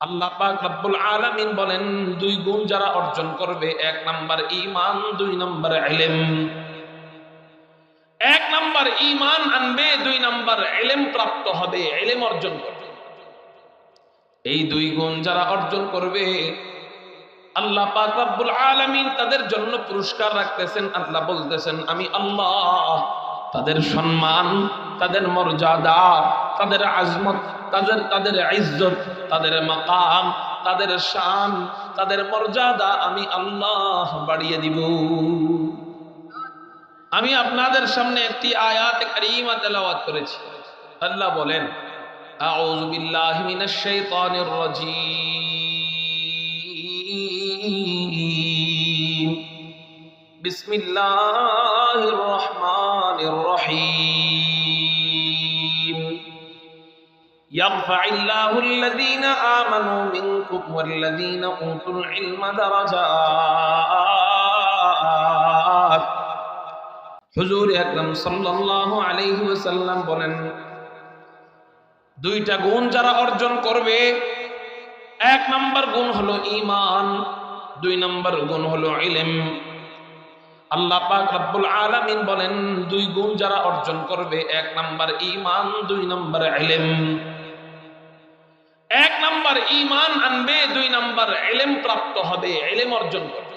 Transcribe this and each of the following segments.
আল্লাহ পাক রব্বুল আলামিন বলেন, দুই গুণ যারা অর্জন করবে, এক নাম্বার ঈমান, দুই নাম্বার ইলম। এক নাম্বার ঈমান আনবে, দুই নাম্বার ইলম প্রাপ্ত হবে, ইলম অর্জন করবে। এই দুই গুণ যারা অর্জন করবে, আল্লাহ পাক রব্বুল আলামিন তাদের জন্য পুরস্কার রাখতেছেন, আল্লাহ বলতেছেন, আমি আল্লাহ তাদের সম্মান, তাদের মর্যাদা তাদের আজমত, তাদের তাদের ইজ্জত, তাদের মাকাম, তাদের শান, তাদের মর্যাদা আমি আল্লাহ বাড়িয়ে দিব। আমি আপনাদের সামনে একটি আয়াত কারীমা তেলাওয়াত করেছি। আল্লাহ বলেন, আউযু বিল্লাহি মিনাশ শাইতানির রাজীম। বিসমিল্লাহির রহমানির রহিম। يرفع الله الذين آمنوا منكم والذين أوتوا العلم درجات হুজুর আকরাম সাল্লাল্লাহু আলাইহি ওয়াসাল্লাম বলেন দুইটা গুণ যারা অর্জন করবে এক নাম্বার গুণ হলো ঈমান দুই নাম্বার গুণ হলো ইলম আল্লাহ পাক রব্বুল আলামিন বলেন দুই গুণ যারা অর্জন করবে এক নাম্বার ঈমান দুই নাম্বার ইলম এক নাম্বার ঈমান আনবে, দুই নাম্বার ইলম প্রাপ্ত হবে, ইলম অর্জন করবে।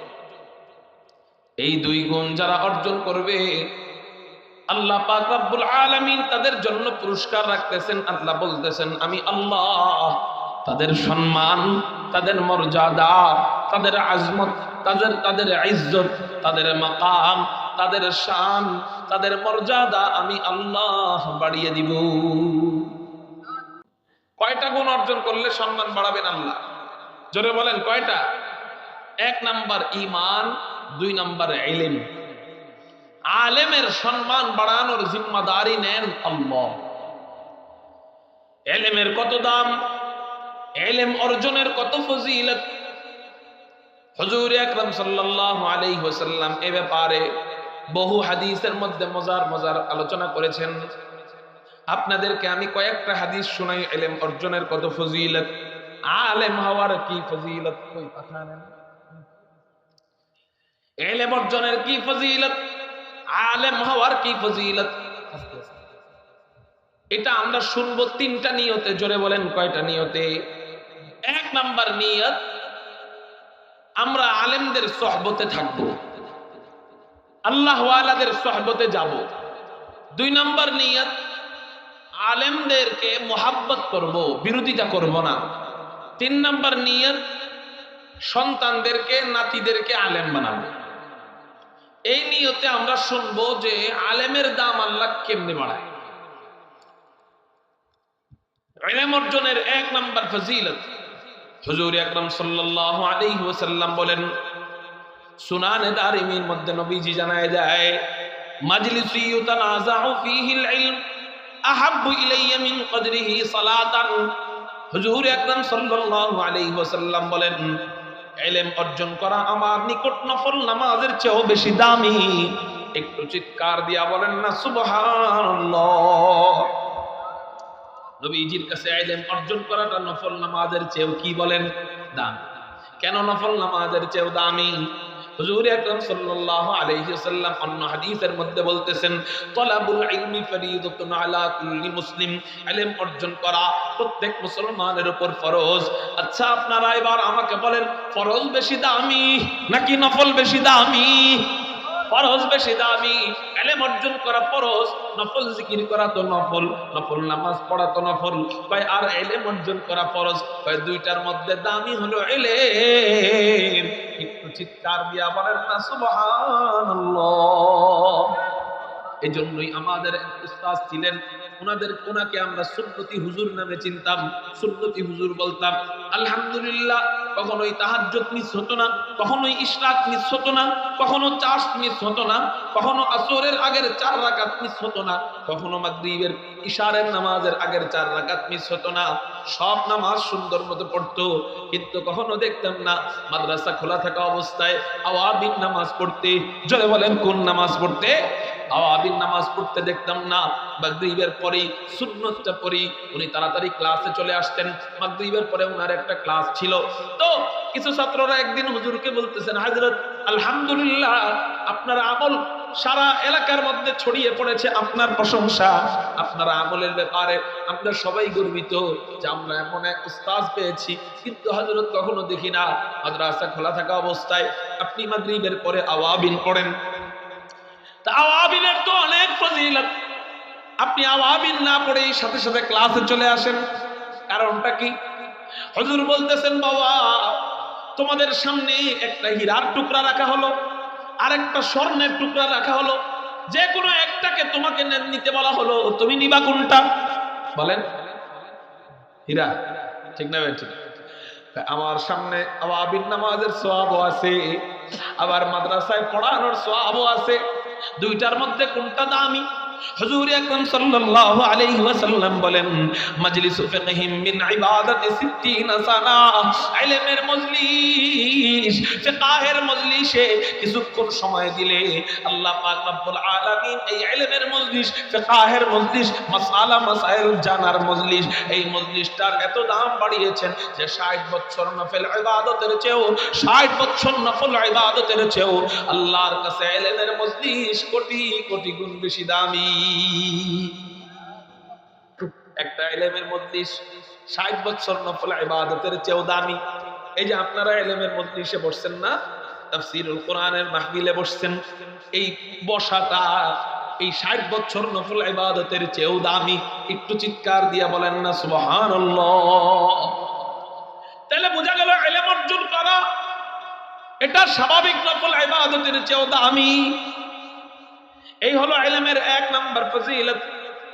এই দুই গুণ যারা অর্জন করবে, আল্লাহ পাক রব্বুল আলামিন তাদের জন্য পুরস্কার রাখতেছেন, আল্লাহ বলতেছেন, আমি আল্লাহ, তাদের সম্মান, তাদের মর্যাদা, তাদের আজমত, তাদের তাদের ইজ্জত, তাদের মাকাম, তাদের শান, তাদের মর্যাদা আমি আল্লাহ বাড়িয়ে দিব। কয়টা গুণ অর্জন করলে সম্মান বাড়াবেন আল্লাহ? জোরে বলেন, কয়টা? এক নাম্বার ঈমান, দুই নাম্বার ইলম। আলেমের সম্মান বাড়ানোর জিম্মাদারি নেন আল্লাহ। এলেমের কত দাম? এলেম অর্জনের কত ফজিলত? হজুর আকরাম সাল্লাল্লাহু আলাইহি ওয়াসাল্লাম এ ব্যাপারে বহু হাদিসের মধ্যে মজার মজার আলোচনা করেছেন। আপনাদেরকে আমি কয়েকটা হাদিস শোনাই, এলেম অর্জনের কত ফজিলত, আলেম হওয়ার কি ফজিলত? কই কথা নেন। এলেম অর্জনের কি ফজিলত? আলেম হওয়ার কি ফজিলত। এটা আমরা শুনব তিনটা নিয়তে, জোরে বলেন কয়টা নিয়তে? এক নাম্বার নিয়ত, আমরা আলেমদের সহবতে থাকব। আল্লাহওয়ালাদের সহবতে যাব। দুই নাম্বার নিয়ত আলেমদেরকে মোহাব্বত করব, বিরোধিতা করব না। তিন নাম্বার নিয়ত, সন্তানদেরকে, নাতিদেরকে আলেম বানাবো এই নিয়তে আমরা শুনব যে আলেমের দাম আল্লাহ কেমনে বাড়ায়। অর্জনের এক নাম্বার ফজিলত। বলেন মধ্যে নবীজি জানায় যায় মাজলিসি আহাব্বু ইলাইয়া মিন কদরিহি সালাতান। হুজুর আকরাম সাল্লাল্লাহু আলাইহি ওয়াসাল্লাম বলেন ইলম অর্জন করা আমার নিকট নফল নামাজের চেয়েও বেশি দামি। একটু চিৎকার দিয়া বলেন না, সুবহানাল্লাহ। নবীজির কাছে ইলম অর্জন করাটা নফল নামাজের চেয়েও কি বলেন? দাম। কেন নফল নামাজের চেয়েও দামি? হুজুর আকরাম সাল্লাল্লাহু আলাইহি ওয়াসাল্লাম অন্য হাদিসের মধ্যে বলতেছেন, তলাবুল ইলমি ফরিদাতুন আলা কুল্লি মুসলিম। ইলম অর্জন করা প্রত্যেক মুসলমানের উপর ফরজ। আচ্ছা আপনারা এবার আমাকে বলেন, ফরজ বেশি দামি নাকি নফল বেশি দামি? ফরজ বেশি দামি, এলেম অর্জন করা ফরজ, নফল জিকির করা তো নফল নফল নামাজ পড়া তো নফল। কয়, আর এলেম অর্জন করা ফরজ? কয়, দুইটার মধ্যে দামি হলো এলে একটু চিৎকার দিয়া বলেন না, সুবহানাল্লাহ। এই জন্যই আমাদের উস্তাদ ছিলেন। ওনাদের ওনাকে আমরা সুন্নতি হুজুর নামে চিনতাম। সুন্নতি হুজুর বলতাম, আলহামদুলিল্লাহ, কখনোই তাহাজ্জুদ মিস হতো না, কখনোই ইশরাক মিস হতো না, কখনো চাষ মিস হতো না, কখনো আসরের আগের চার রাকাত মিস হতো না, কখনো মাগরিবের ইশারের নামাজের আগের চার রাকাত মিস হতো না। সব নামাজ সুন্দর মতো পড়তো, কিন্তু কখনো দেখতাম না, মাদ্রাসা খোলা থাকা অবস্থায় আওয়াবিন নামাজ পড়তে জলে বলেন কোন নামাজ পড়তে? আওয়াবিন নামাজ পড়তে দেখতাম না। মাগরিবের পরেই সুন্নতটা পড়ি। উনি তাড়াতাড়ি ক্লাসে চলে আসতেন। মাগরিবের পরে ওনার একটা ক্লাস ছিল। তো কিছু ছাত্ররা একদিন হুজুরকে বলতেছেন, হাজরত, আলহামদুলিল্লাহ, আপনার আমল সারা এলাকার মধ্যে ছড়িয়ে পড়েছে। আপনার প্রশংসা, আপনার আমলের ব্যাপারে আমরা সবাই গর্বিত যে আমরা এমন এক উস্তাজ পেয়েছি। কিন্তু হজরত কখনো দেখি না। মাদ্রাসা খোলা থাকা অবস্থায় আপনি মাগরিবের পরে আওয়াবিন পড়েন। তা আওয়াবিনের তো অনেক ফজিলত। আপনি আওয়াবিন না পড়েই সাথে সাথে ক্লাসে চলে আসেন। কারণটা কি? হজুর বলতেছেন, বাবা, তোমাদের সামনে একটা হীরার টুকরা রাখা হলো আর একটা স্বর্ণের টুকরা রাখা হলো। যে কোনো একটাকে তোমাকে নিতে বলা হলো, তুমি নিবা কোনটা? বলেন। হীরা। ঠিক না ঠিক। আমার সামনে আওয়াবিন নামাজের সোয়াবও আছে, আবার মাদ্রাসায় পড়ানোর সোয়াবও আছে। দুইটার মধ্যে কোনটা দামি? হুজুর আকরাম সাল্লাল্লাহু আলাইহি ওয়াসাল্লাম বলেন, মাজলিস ফিকহিম মিন ইবাদাতি 60 সানা। ইলমের মজলিস, ফিকহের মজলিসে কিছুক্ষণ সময় দিলে আল্লাহ পাক রব্বুল আলামিন এই ইলমের মজলিস, ফিকহের মজলিস, মাসালা জানার মজলিস, এই মজলিসটার এত দাম বাড়িয়েছেন যে 60 বছর নফল ইবাদতের চেয়েও 60 বছর নফল ইবাদতের চেয়েও আল্লাহর কাছে ইলমের মজলিস কোটি কোটি গুণ বেশি দামি। একটা ইলমের মজলিস 60 বছর নফল ইবাদতের চেয়েও দামি। এই যে আপনারা ইলমের মজলিসে বসছেন না, তাফসীরুল কোরআনের মাহফিলে বসছেন, এই বসাটা এই ষাট বছর নফল ইবাদতের চেয়েও দামি। একটু চিৎকার দিয়া বলেন না, সুবহানাল্লাহ। তাহলে বোঝা গেল ইলম অর্জন করা, এটা স্বাভাবিক নফল ইবাদতের চেয়েও দামি। এই হলো আইলামের এক নাম্বার ফজিলত।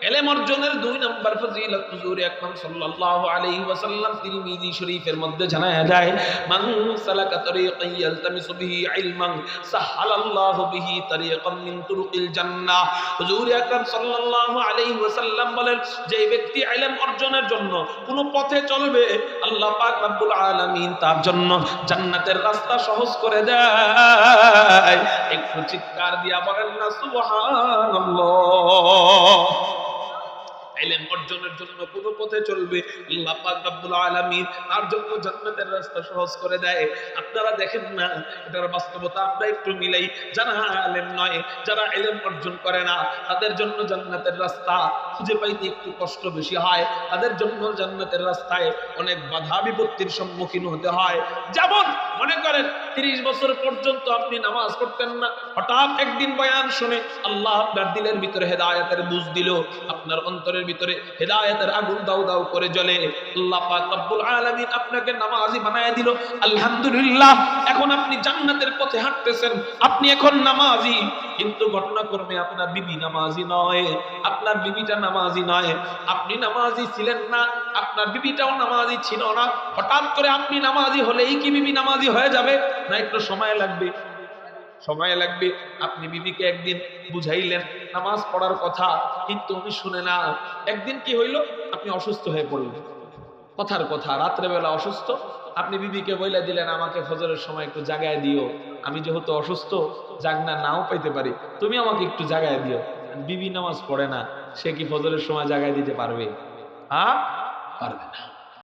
ইলম অর্জনের দুই নম্বর ফজিলত হুজুর আকরাম সাল্লাল্লাহু আলাইহি ওয়াসাল্লাম তিরমিজি শরীফের মধ্যে জানায়া যায়, মান সালাকা তরিকান ইয়ালতামিসু বিহি ইলমান, সাহালাল্লাহু বিহি তরিকাম মিন তুরুকিল জান্নাহ। হুজুর আকরাম সাল্লাল্লাহু আলাইহি ওয়াসাল্লাম বলেন, যে ব্যক্তি ইলম অর্জনের জন্য কোন পথে চলবে, আল্লাহ পাক রব্বুল আলামিন তার জন্য জান্নাতের রাস্তা সহজ করে দেয়। একটু চিৎকার দিয়া বলেন না, সুবহানাল্লাহ। ইলম অর্জনের জন্য কোন পথে চলবে। তার জন্য রাস্তা সহজ করে দেয়। আপনারা দেখেন না, এটার বাস্তবতা আমরা একটু মিলাই। যারা আলেম নয়, যারা ইলম অর্জন করে না, তাদের জন্য রাস্তা খুঁজে পাইতে একটু কষ্ট বেশি হয়। তাদের জন্য রাস্তায় অনেক বাধা বিপত্তির সম্মুখীন হতে হয়। যেমন মনে করেন, তিরিশ বছর পর্যন্ত আপনি নামাজ পড়তেন না। হঠাৎ একদিন বয়ান শুনে আল্লাহ আপনার দিলের ভিতরে হেদায়েতের বুঝ দিল। আপনার অন্তরের ভিতরে হেদায়েতের আগুন দাউ দাউ করে জ্বলে। আপনাকে নামাজি বানায় দিল। আলহামদুলিল্লাহ, এখন আপনি জান্নাতের পথে হাঁটতেছেন। আপনি এখন নামাজি, কিন্তু ঘটনাক্রমে আপনার বিবি নামাজি নয়। আপনার বিবিটা নামাজি নয়। আপনি নামাজি ছিলেন না, আপনার বিবিটাও নামাজি ছিল না। হঠাৎ করে আপনি নামাজি হলেই কি বিবি নামাজি হয়ে যাবে? না একটু সময় লাগবে। সময় লাগবে। আপনি বিবিকে একদিন বুঝাইলেন, নামাজ পড়ার কথা কিন্তু উনি শুনে না। একদিন কি হইল? আপনি অসুস্থ হয়ে পড়লেন। কথার কথা, রাত্রেবেলা অসুস্থ। আপনি বিবিকে বইলা দিলেন, আমাকে ফজরের সময় একটু জাগায় দিও। আমি যেহেতু অসুস্থ, জাগনা নাও পাইতে পারি। তুমি আমাকে একটু জাগায় দিও। বিবি নামাজ পড়ে না, সে কি ফজরের সময় জাগায় দিতে পারবে? হ্যাঁ পারবে না।